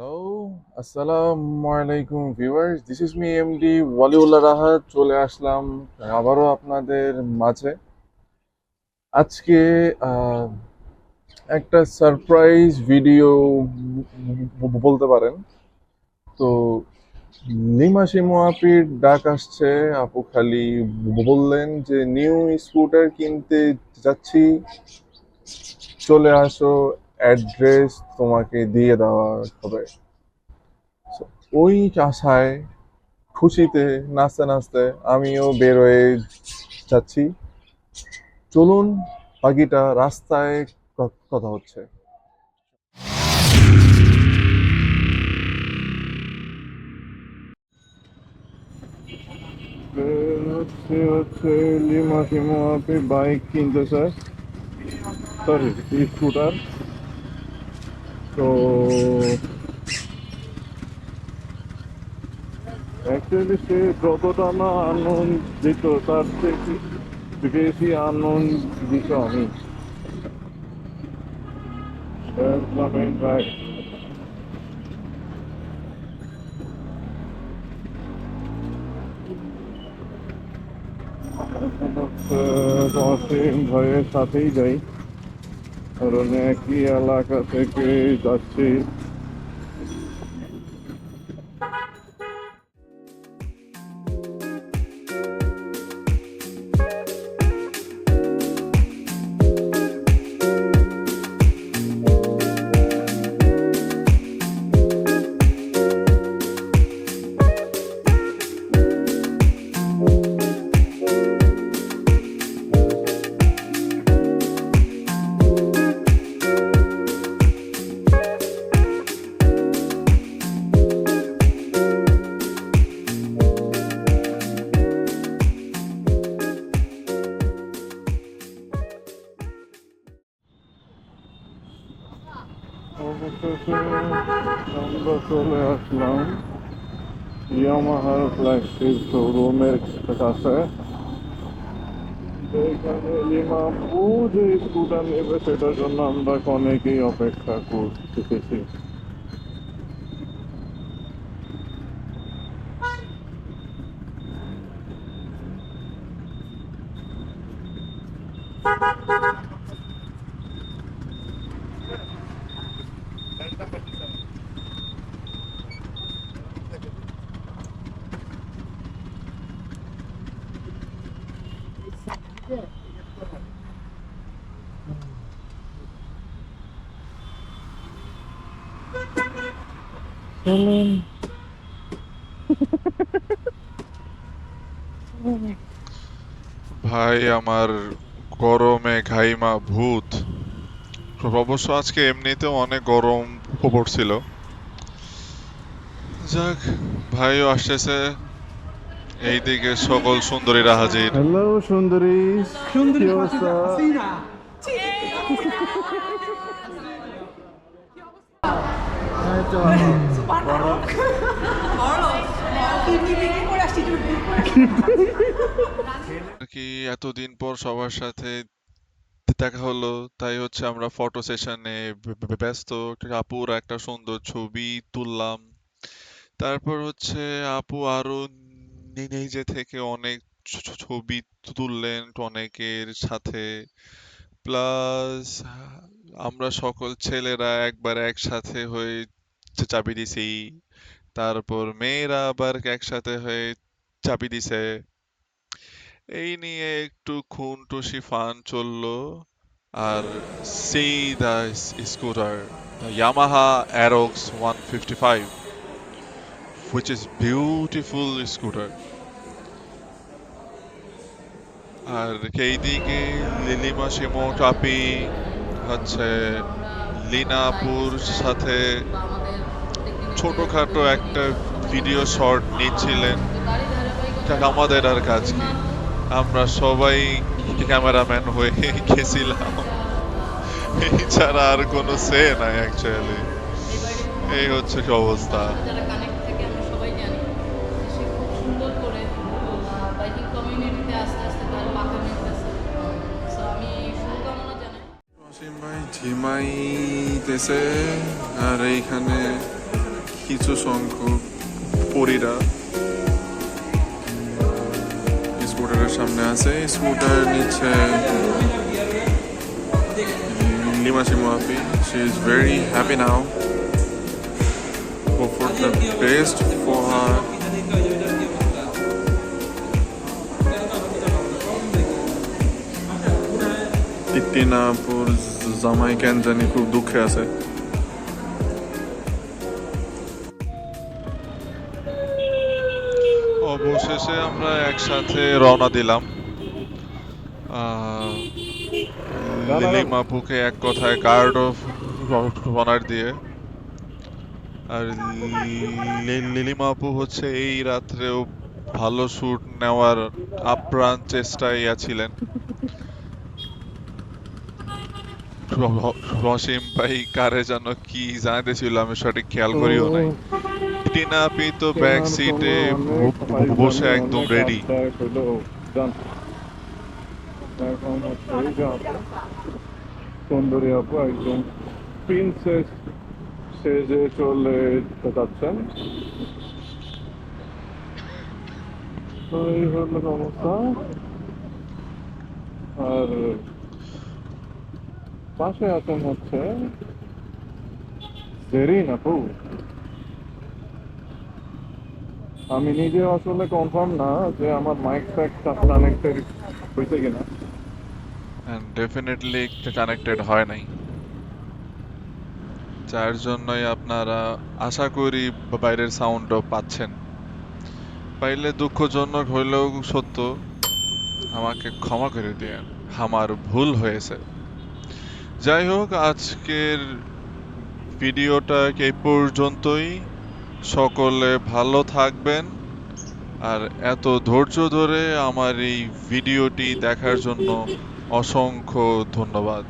Hello আসসালামু আলাইকুম viewers this is me MD Waliullah Rahat চলে আসলাম আবারও আপনাদের মাঝে। আজকে একটা সারপ্রাইজ ভিডিও বলতে পারেন। তো, লিমা শিমু আপির ডাক আসছে, আপু খালি বললেন যে নিউ স্কুটার কিনতে যাচ্ছি, চলে আসো। অ্যাড্রেস তোমাকে দিয়ে দেওয়া হবে। ওই আশায় খুশিতে নাচতে নাচতে আমিও বের হয়ে যাচ্ছি। চলুন পাখিটা রাস্তায় কথা হচ্ছে। হচ্ছে বাইক কিনতেছে সরি স্কুটার তো অ্যাকচুয়ালি সে যতটা না আনন্দিত, তার থেকে বেশি আনন্দিত আমি Right. অসীম ভয়ের সাথেই যাই কারণ একই এলাকা থেকে যাচ্ছি। আমরা চলে আসলাম ইয়ামাহার ফ্ল্যাগশিপ শোরুমের কাছে এখানে লিমাপু যে স্কুটার নেবে সেটার জন্য আমরা অনেকেই অপেক্ষা করতেছি চলুন ভাই আমার গরমে ঘাইমা ভূত। অবশ্য আজকে এমনিতেও অনেক গরম পড়ছিল যাক ভাইও আসতেছে। এইদিকে সকল সুন্দরীরা হাজির। হ্যালো সুন্দরী সুন্দরী কি ফাতিমা কি এতদিন পর সবার সাথে দেখা হলো, তাই হচ্ছে আমরা ফটো সেশনে ব্যস্ত। আপুর একটা সুন্দর ছবি তুললাম। তারপর হচ্ছে আপু আরও নিজে থেকে অনেক ছবি তুললেন অনেকের সাথে। প্লাস আমরা সকল ছেলেরা একবার একসাথে হয়ে চাবি দিছি। তারপর মেয়েরা আবার একসাথে হয়ে চাবি দিছে। এই নিয়ে একটু খুনটুসি ফান চলল। আর সেই the scooter Yamaha Aerox 155 which is beautiful scooter. আর এইদিকে লিলিমা শিমো টাপি হচ্ছে লিনাপুর সাথে ছোটখাটো একটা ভিডিও শর্ট নিচ্ছিলেন। আমাদের আর কাজ কি? আমরা সবাই ক্যামেরাম্যান হয়ে গেছিলাম। এই ছাড়া আর কোনো সে নাই অ্যাকচুয়ালি এই হচ্ছে কি অবস্থা। যারা কানেক্ট থাকে আমরা সবাই জানি। সে খুব সুন্দর করে বাইকিং কমিউনিটিতে আস্তে আস্তে তার পাকা মিলতেছে সো আমি শুভকামনা জানাই। অসীম ভাই ঝিমাইতেছে আর এইখানে কিছু সংখ্যক পরীরা স্কুটারের সামনে আছে। স্কুটার নিচ্ছে লিমাসি মাফি she is very happy now for the best for her তিতিনাপুর জামাই কেন জানি খুব দুঃখে আছে। অবশেষে আমরা একসাথে রওনা দিলাম। লিলিমা আপুকে এক কথায় গার্ড অফ অনার দিয়ে। আর লিলিমা আপু হচ্ছে এই রাত্রেও ভালো শুট নেওয়ার আপ্রাণ চেষ্টায় ছিলেন রসিম ভাই কারে যেন কি জানাইতেছিল আমি সঠিক খেয়াল করিও নাই। টিনা আপি তো ব্যাক সিটে বসে একদম রেডি সুন্দরী আপু, একদম প্রিন্সেস সেজে চলে যাচ্ছেন। এই হলো অবস্থা। আর পাশে আছেন হচ্ছে জেরিন আপু। আমি নিজে আসলে কনফার্ম না যে আমার মাইক ফ্যাক কানেক্টেড হয়েছে কিনা। ডেফিনেটলি কানেক্টেড হয় নাই। যার জন্যই আপনারা আশা করি বাইরের সাউন্ডও পাচ্ছেন। পাইলে দুঃখজনক হইলেও সত্য, আমাকে ক্ষমা করে দিন আমার ভুল হয়েছে। যাই হোক, আজকের ভিডিওটা এই পর্যন্তই। সকলে ভালো থাকবেন। আর এত ধৈর্য ধরে আমার এই ভিডিওটি দেখার জন্য অসংখ্য ধন্যবাদ।